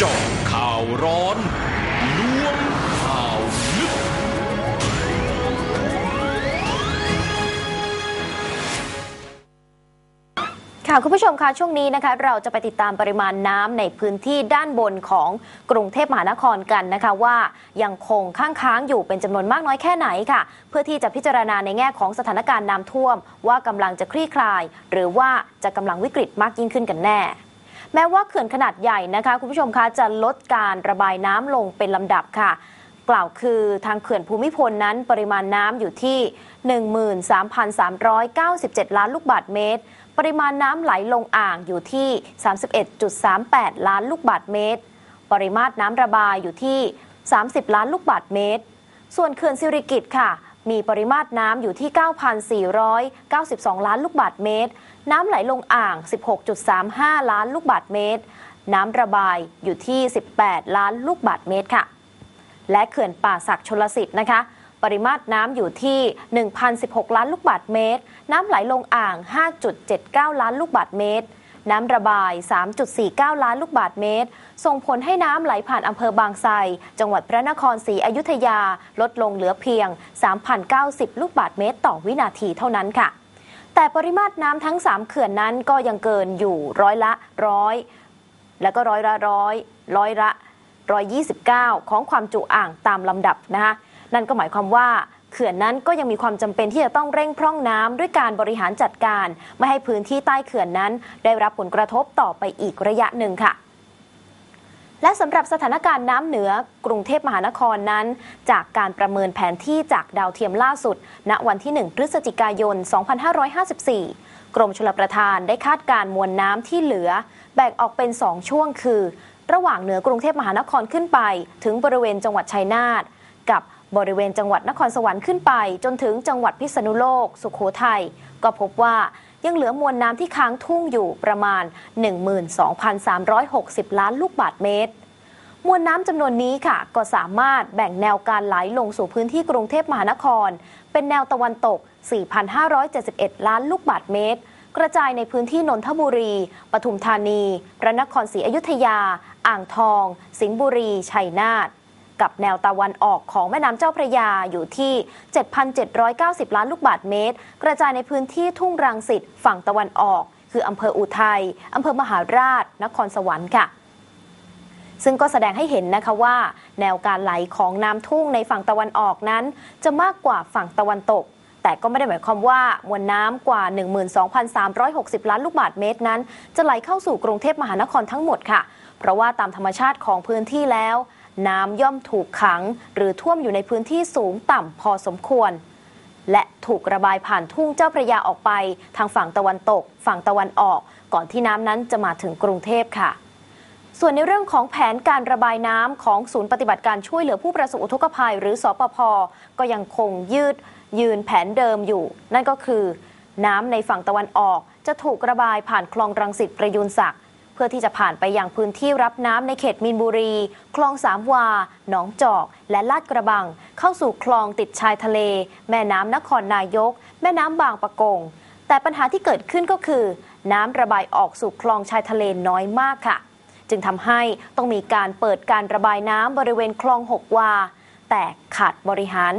จาะข่าวร้อนล้วงข่าวลึก ค่ะคุณผู้ชมคะช่วงนี้นะคะ เราจะไปติดตามปริมาณน้ำในพื้นที่ด้านบนของกรุงเทพมหานครกันนะคะ ว่ายังคงค้างค้างอยู่เป็นจำนวนมากน้อยแค่ไหนค่ะ เพื่อที่จะพิจารณาในแง่ของสถานการณ์น้ำท่วม ว่ากำลังจะคลี่คลาย หรือว่าจะกำลังวิกฤตมากยิ่งขึ้นกันแน่ แม้ว่าเขื่อนขนาดใหญ่นะคะคุณผู้ชมคะจะลดการระบายน้ำลงเป็นลำดับค่ะ กล่าวคือทางเขื่อนภูมิพลนั้นปริมาณน้ำอยู่ที่ 13,397 ล้านลูกบาศก์เมตร ปริมาณน้ำไหลลงอ่างอยู่ที่ 31.38 ล้านลูกบาศก์เมตร ปริมาตรน้ำระบายอยู่ที่ 30 ล้านลูกบาศก์เมตร ส่วนเขื่อนสิริกิตค่ะ มีปริมาตรน้ำอยู่ที่ 9,492 ล้านลูกบาศก์เมตร น้ำไหลลงอ่าง 16.35 ล้านลูกบาศก์เมตร น้ำระบายอยู่ที่ 18 ล้านลูกบาศก์เมตรค่ะ และเขื่อนป่าศักดิ์ชลสิทธิ์นะคะ ปริมาตรน้ำอยู่ที่ 1,016 ล้านลูกบาศก์เมตร น้ำไหลลงอ่าง 5.79 ล้านลูกบาศก์เมตร น้ำระบาย 3.49 ล้านลูกบาศก์เมตร ส่งผลให้น้ำไหลผ่านอำเภอบางไทรจังหวัดพระนครศรีอยุธยา ลดลงเหลือเพียง 3,090 ลูกบาศก์เมตร ต่อวินาทีเท่านั้นค่ะ แต่ปริมาตรน้ำทั้ง 3 เขื่อนนั้นก็ยังเกินอยู่ร้อยละร้อยแล้วก็ร้อยละร้อยร้อยละ 129 ของความจุอ่างตามลำดับนะคะนั่นก็หมายความว่า เขื่อนนั้นก็ยังมีความจำเป็นที่จะต้องเร่งพร่องน้ำด้วยการบริหารจัดการ ไม่ให้พื้นที่ใต้เขื่อนนั้น ได้รับผลกระทบต่อไปอีกระยะหนึ่งค่ะและสำหรับสถานการณ์น้ำเหนือกรุงเทพมหานครนั้น จากการประเมินแผนที่จากดาวเทียมล่าสุด ณวันที่ 1 พฤศจิกายน 2554 กรมชลประทานได้คาดการ์มวลน้ำที่เหลือ แบ่งออกเป็น 2 ช่วงคือ ระหว่างเหนือกรุงเทพมหานครขึ้นไป ถึงบริเวณจังหวัดชัยนาทกับ บริเวณจังหวัดนครสวรรค์ขึ้นไป จนถึงจังหวัดพิษณุโลก สุโขทัยก็พบว่ายังเหลือมวลน้ำที่ค้างทุ่งอยู่ประมาณ 12,360 ล้านลูกบาศก์เมตร มวลน้ำจำนวนนี้ค่ะ ก็สามารถแบ่งแนวการไหลลงสู่พื้นที่กรุงเทพมหานคร เป็นแนวตะวันตก 4,571 ล้านลูกบาศก์เมตร กระจายในพื้นที่นนทบุรี ปทุมธานี พระนครศรีอยุธยา อ่างทอง สิงห์บุรี ชัยนาท กับแนวตะวันออกของแม่น้ำเจ้าพระยาอยู่ที่ 7,790 ล้านลูกบาศก์เมตร กระจายในพื้นที่ทุ่งรังสิตฝั่งตะวันออก คืออำเภออุทัยอำเภอมหาราช นครสวรรค์ค่ะซึ่งก็แสดงให้เห็นนะคะว่า แนวการไหลของน้ำทุ่งในฝั่งตะวันออกนั้น จะมากกว่าฝั่งตะวันตก แต่ก็ไม่ได้หมายความว่ามวลน้ำกว่า 12,360 ล้านลูกบาศก์เมตรนั้น จะไหลเข้าสู่กรุงเทพมหานครทั้งหมดค่ะ เพราะว่าตามธรรมชาติของพื้นที่แล้ว น้ำย่อมถูกขัง หรือท่วมอยู่ในพื้นที่สูงต่ำพอสมควร และถูกระบายผ่านทุ่งเจ้าพระยาออกไป ทางฝั่งตะวันตก ฝั่งตะวันออก ก่อนที่น้ำนั้นจะมาถึงกรุงเทพค่ะส่วนในเรื่องของแผนการระบายน้ำของศูนย์ปฏิบัติการช่วยเหลือผู้ประสบอุทกภัย หรือสปพก็ยังคงยืดยืนแผนเดิมอยู่ นั่นก็คือ น้ำในฝั่งตะวันออกจะถูกระบายผ่านคลองรังสิตประยุนศักดิ์ พื่อที่จะผ่านไปยังพื้นที่รับน้ำในเขตมีนบุรี คลองสามวา หนองจอก และลาดกระบัง เข้าสู่คลองติดชายทะเล แม่น้ำนครนายก แม่น้ำบางปะกง แต่ปัญหาที่เกิดขึ้นก็คือ น้ำระบายออกสู่คลองชายทะเลน้อยมากค่ะ จึงทำให้ต้องมีการเปิดการระบายน้ำบริเวณคลองหกวา แต่ขาดบริหาร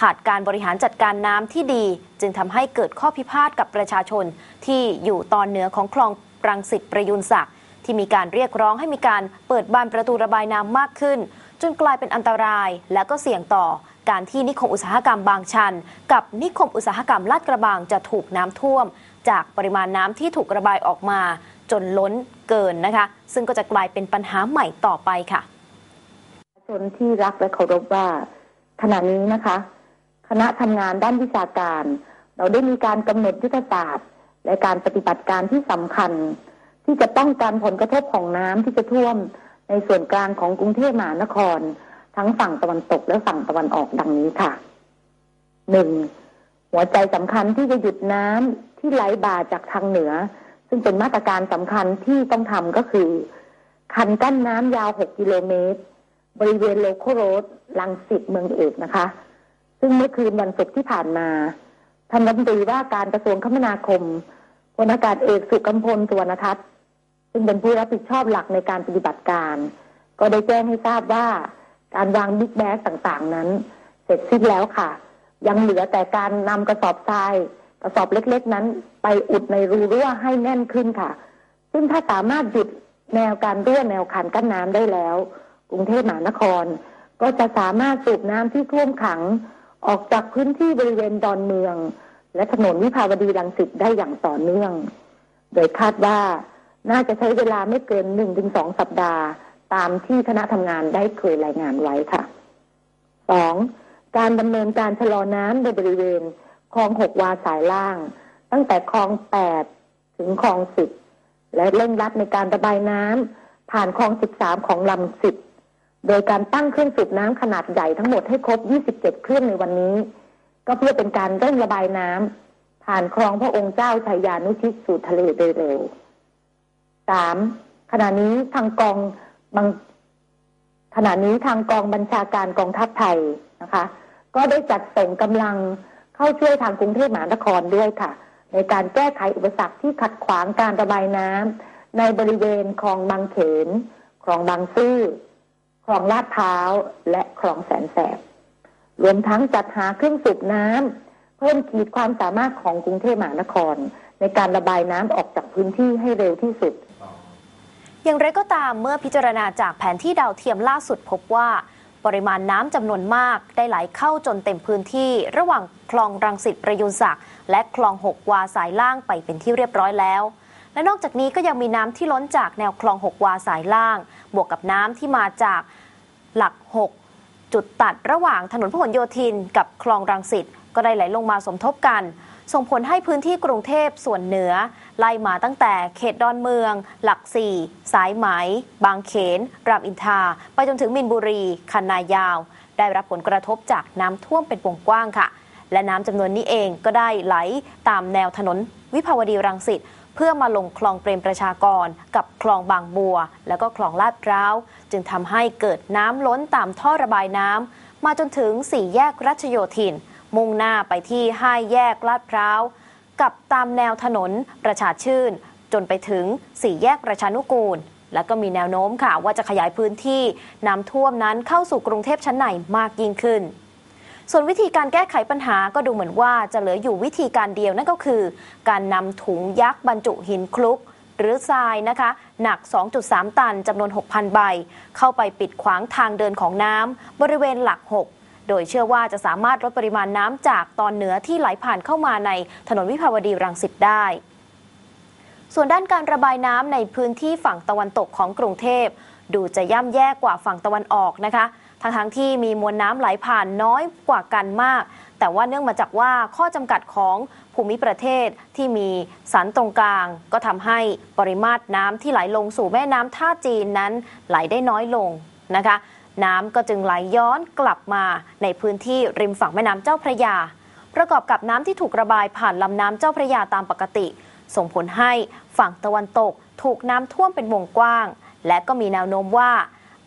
ขาดการบริหารจัดการน้ำที่ดี จึงทำให้เกิดข้อพิพาทกับประชาชน ที่อยู่ตอนเหนือของคลองรังสิตประยุนศักดิ์ ที่มีการเรียกร้องให้มีการเปิดบานประตูระบายน้ำมากขึ้น จนกลายเป็นอันตราย และก็เสี่ยงต่อการที่นิคมอุตสาหกรรมบางชัน กับนิคมอุตสาหกรรมลาดกระบังจะถูกน้ำท่วม จากปริมาณน้ำที่ถูกระบายออกมา จนล้นเกินนะคะ ซึ่งก็จะกลายเป็นปัญหาใหม่ต่อไปค่ะชนที่รักและเคารพว่าขณะนี้นะคะ คณะทำงานด้านวิชาการ เราได้มีการกำหนดยุทธศาสตร์ และการปฏิบัติการที่สำคัญ ที่จะป้องกันผลกระทบของน้ำที่จะท่วมในส่วนกลางของกรุงเทพมหานคร ทั้งฝั่งตะวันตกและฝั่งตะวันออกดังนี้ค่ะหนึ่งหัวใจสำคัญที่จะหยุดน้ำที่ไหลบ่าจากทางเหนือ ซึ่งเป็นมาตรการสำคัญที่ต้องทำก็คือ คันกั้นน้ำยาว 6 กิโลเมตร บริเวณโลโคโรดลังสิตเมืองเอกนะคะ ซึ่งเมื่อคืนวันศุกร์ที่ผ่านมาท่านรัฐมนตรีว่าการกระทรวงคมนาคมพลอากาศเอกสุกัมพลสุวรรณทัศน์ ซึ่งเป็นผู้รับผิดชอบหลักในการปฏิบัติการ ก็ได้แจ้งให้ทราบว่าการวางบิ๊กแบกต่างๆ นั้น เสร็จสิ้นแล้วค่ะ ยังเหลือแต่การนำกระสอบทราย กระสอบเล็กๆ นั้น ไปอุดในรูรั่วให้แน่นขึ้นค่ะ ซึ่งถ้าสามารถหยุดแนวการรั่วแนวคันกั้นน้ำได้แล้ว กรุงเทพมหานคร ก็จะสามารถสูบน้ำที่ท่วมขัง ออกจากพื้นที่บริเวณดอนเมือง และถนนวิภาวดีรังสิตได้อย่างต่อเนื่อง โดยคาดว่า น่าจะใช้เวลาไม่เกินหนึ่งถึงสองสัปดาห์ ตามที่คณะทำงานได้เคยรายงานไว้ค่ะสองการดำเนินการชะลอน้ำในบริเวณคลองหกวาสายล่าง ตั้งแต่คลองแปดถึงคลองสิบและเร่งรัดในการระบายน้ำผ่านคลองสิบสามของลำสิบโดยการตั้งเครื่องสูบน้ำขนาดใหญ่ทั้งหมดให้ครบ 27 เครื่องในวันนี้ ก็เพื่อเป็นการเร่งระบายน้ำผ่านคลองพระองค์เจ้าชัยยานุชิตสู่ทะเลโดยเร็ว สามขณะนี้ทางกองบางขณะนี้ทางกองบัญชาการกองทัพไทยนะคะ ก็ได้จัดส่งกำลังเข้าช่วยทางกรุงเทพมหานครด้วยค่ะ ในการแก้ไขอุปสรรคที่ขัดขวางการระบายน้ำในบริเวณคลองบางเขนคลองบางซื่อคลองลาดพร้าวและคลองแสนแสบรวมทั้งจัดหาเครื่องสูบน้ำเพิ่มขีดความสามารถของกรุงเทพมหานคร ในการระบายน้ำออกจากพื้นที่ให้เร็วที่สุด อย่างไรก็ตามเมื่อพิจารณาจากแผนที่ดาวเทียมล่าสุดพบว่า ปริมาณน้ำจำนวนมากได้ไหลเข้าจนเต็มพื้นที่ ระหว่างคลองรังสิตประยุนศักดิ์และคลองหกวาสายล่างไปเป็นที่เรียบร้อยแล้ว และนอกจากนี้ก็ยังมีน้ำที่ล้นจากแนวคลองหกวาสายล่าง บวกกับน้ำที่มาจากหลัก 6 จุดตัดระหว่างถนนพหลโยธินกับคลองรังสิตก็ได้ไหลลงมาสมทบกัน ส่งผลให้พื้นที่กรุงเทพส่วนเหนือ ไล่มาตั้งแต่เขตดอนเมือง หลักสี่สายไหม บางเขน รามอินทราไปจนถึงมินบุรี คันนายาว ได้รับผลกระทบจากน้ำท่วมเป็นวงกว้างค่ะ และน้ำจำนวนนี้เองก็ได้ไหลตามแนวถนน วิภาวดีรังสิตเพื่อมาลงคลองเปรมประชากร กับคลองบางบัว แล้วก็คลองลาดพร้าว จึงทำให้เกิดน้ำล้นตามท่อระบายน้ำมาจนถึงสี่แยกรัชโยธิน มุ่งหน้าไปที่ห้าแยกลาดพร้าว กับตามแนวถนนประชาชื่น จนไปถึงสี่แยกประชานุกูล แล้วก็มีแนวโน้มค่ะว่าจะขยายพื้นที่น้ำท่วมนั้นเข้าสู่กรุงเทพชั้นในมากยิ่งขึ้น ส่วนวิธีการแก้ไขปัญหาก็ดูเหมือนว่าจะเหลืออยู่วิธีการเดียวนั่นก็คือ การนำถุงยักษ์บรรจุหินคลุกหรือทรายนะคะ หนัก 2.3 ตันจำนวน 6,000 ใบ เข้าไปปิดขวางทางเดินของน้ำบริเวณหลัก 6 โดยเชื่อว่าจะสามารถลดปริมาณน้ำจากตอนเหนือที่ไหลผ่านเข้ามาในถนนวิภาวดีรังสิตได้ ส่วนด้านการระบายน้ำในพื้นที่ฝั่งตะวันตกของกรุงเทพดูจะย่ำแย่กว่าฝั่งตะวันออกนะคะทั้งทั้งที่มีมวลน้ำไหลผ่านน้อยกว่ากันมาก แต่ว่าเนื่องมาจากว่าข้อจำกัดของภูมิประเทศที่มีสันตรงกลาง ก็ทำให้ปริมาตรน้ำที่ไหลลงสู่แม่น้ำท่าจีนนั้นไหลได้น้อยลงนะคะ น้ำก็จึงไหลย้อนกลับมาในพื้นที่ริมฝั่งแม่น้ำเจ้าพระยา ประกอบกับน้ำที่ถูกระบายผ่านลำน้ำเจ้าพระยาตามปกติ ส่งผลให้ฝั่งตะวันตกถูกน้ำท่วมเป็นวงกว้าง และก็มีแนวโน้มว่า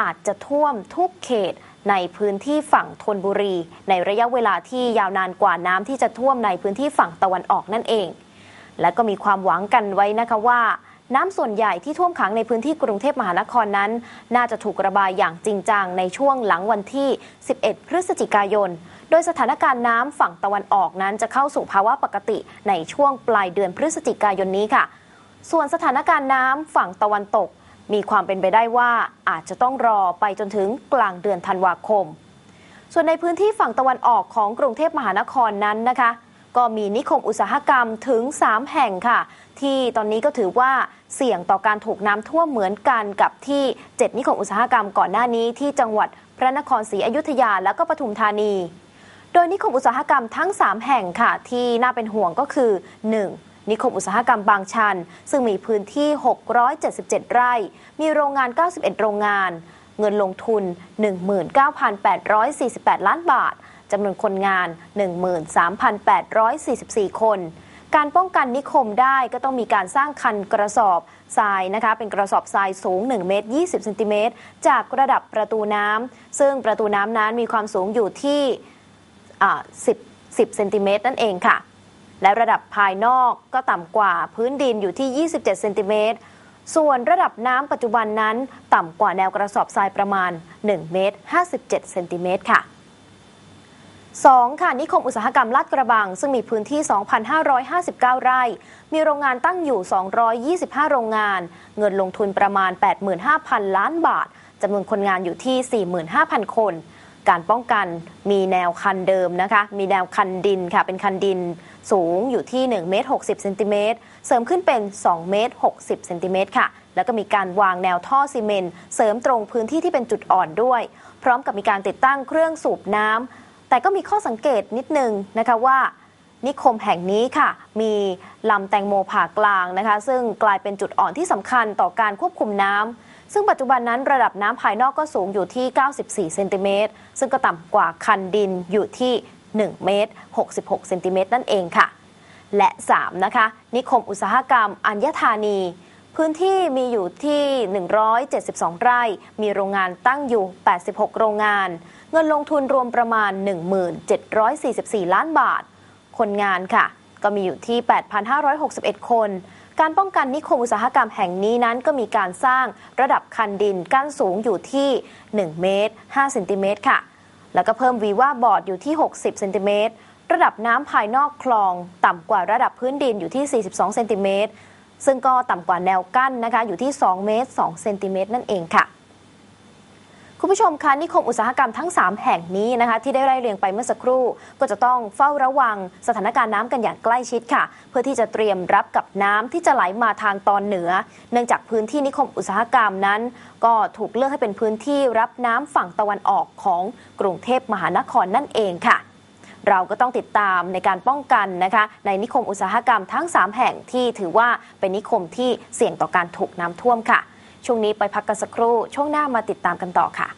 อาจจะท่วมทุกเขตในพื้นที่ฝั่งธนบุรี ในระยะเวลาที่ยาวนานกว่าน้ำที่จะท่วมในพื้นที่ฝั่งตะวันออกนั่นเอง และก็มีความหวังกันไว้นะคะว่า น้ำส่วนใหญ่ที่ท่วมขังในพื้นที่กรุงเทพมหานครนั้น น่าจะถูกระบายอย่างจริงจังในช่วงหลังวันที่ 11 พฤศจิกายน โดยสถานการณ์น้ำฝั่งตะวันออกนั้นจะเข้าสู่ภาวะปกติในช่วงปลายเดือนพฤศจิกายนนี้ค่ะ ส่วนสถานการณ์น้ำฝั่งตะวันตก มีความเป็นไปได้ว่าอาจจะต้องรอไปจนถึงกลางเดือนธันวาคม ส่วนในพื้นที่ฝั่งตะวันออกของกรุงเทพมหานครนั้นนะคะ ก็มีนิคมอุตสาหกรรมถึง 3 แห่งค่ะ ที่ตอนนี้ก็ถือว่าเสี่ยงต่อการถูกน้ำท่วมเหมือนกันกับที่ 7 นิคมอุตสาหกรรมก่อนหน้านี้ที่จังหวัดพระนครศรีอยุธยาและก็ปทุมธานี โดยนิคมอุตสาหกรรมทั้ง 3 แห่งค่ะ ที่น่าเป็นห่วงก็คือ 1. นิคมอุตสาหกรรมบางชัน ซึ่งมีพื้นที่ 677 ไร่ มีโรงงาน 91 โรงงาน เงินลงทุน 19,848 ล้านบาท จำนวนคนงาน 13,844 คนการป้องกันนิคมได้ก็ต้องมีการสร้างคันกระสอบทรายนะคะ เป็นกระสอบทรายสูง 1 เมตร 20 เซนติเมตร จากระดับประตูน้ำ ซึ่งประตูน้ำนั้นมีความสูงอยู่ที่ 10 10 เซนติเมตรนั่นเองค่ะ และระดับภายนอกก็ต่ำกว่าพื้นดินอยู่ที่ 27 เซนติเมตร ส่วนระดับน้ำปัจจุบันนั้น ต่ำกว่าแนวกระสอบทรายประมาณ 1 เมตร 57 เซนติเมตรค่ะ 2. ค่ะนิคมอุตสาหกรรมลาดกระบัง ซึ่งมีพื้นที่ 2,559 ไร่ มีโรงงานตั้งอยู่ 225 โรงงาน เงินลงทุนประมาณ 85,000 ล้านบาทจำนวนคนงานอยู่ที่ 45,000 คน การป้องกันมีแนวคันเดิมนะคะ มีแนวคันดินค่ะ เป็นคันดินสูงอยู่ที่1เมตร60เซนติเมตร เสริมขึ้นเป็น2เมตร60เซนติเมตรค่ะ แล้วก็มีการวางแนวท่อซีเมนต์เสริมตรงพื้นที่ที่เป็นจุดอ่อนด้วย พร้อมกับมีการติดตั้งเครื่องสูบน้ำ แต่ก็มีข้อสังเกตนิดนึงนะคะว่านิคมแห่งนี้ค่ะ มีลำแตงโมผ่ากลางนะคะ ซึ่งกลายเป็นจุดอ่อนที่สำคัญต่อการควบคุมน้ำซึ่งปัจจุบันนั้นระดับน้ำภายนอกก็สูงอยู่ที่ 94 เซนติเมตรซึ่งก็ต่ำกว่าคันดินอยู่ที่ 1 เมตร 66 เซนติเมตรนั่นเองค่ะ และ 3 นะคะ นิคมอุตสาหกรรม อัญธานี พื้นที่มีอยู่ที่ 172 ไร่ มีโรงงานตั้งอยู่ 86 โรงงาน เงินลงทุนรวมประมาณ 1744 ล้านบาท คนงานค่ะ ก็มีอยู่ที่ 8,561 คน การป้องกันนิคมอุตสาหกรรมแห่งนี้นั้นก็มีการสร้างระดับคันดินกั้นสูงอยู่ที่ 1 เมตร5เซนติเมตรค่ะ แล้วก็เพิ่มวีว่าบอร์ดอยู่ที่ 60เซนติเมตรระดับน้ำภายนอกคลอง ต่ำกว่าระดับพื้นดินอยู่ที่ 42 เซนติเมตร ซึ่งก็ต่ำกว่าแนวกั้นนะคะ อยู่ที่ 2 เมตร 2 เซนติเมตรนั่นเองค่ะ คุณผู้ชมคะนิคมอุตสาหกรรมทั้ง 3 แห่งนี้นะคะที่ได้ไล่เรียงไปเมื่อสักครู่ ก็จะต้องเฝ้าระวังสถานการณ์น้ำกันอย่างใกล้ชิดค่ะ เพื่อที่จะเตรียมรับกับน้ำที่จะไหลมาทางตอนเหนือ เนื่องจากพื้นที่นิคมอุตสาหกรรมนั้น ก็ถูกเลือกให้เป็นพื้นที่รับน้ำฝั่งตะวันออกของกรุงเทพมหานครนั่นเองค่ะเราก็ต้องติดตามในการป้องกันนะคะในนิคมอุตสาหกรรมทั้ง 3 แห่งที่ถือว่าเป็นนิคมที่เสี่ยงต่อการถูกน้ำท่วมค่ะ ช่วงนี้ไปพักกันสักครู่ ช่วงหน้ามาติดตามกันต่อค่ะ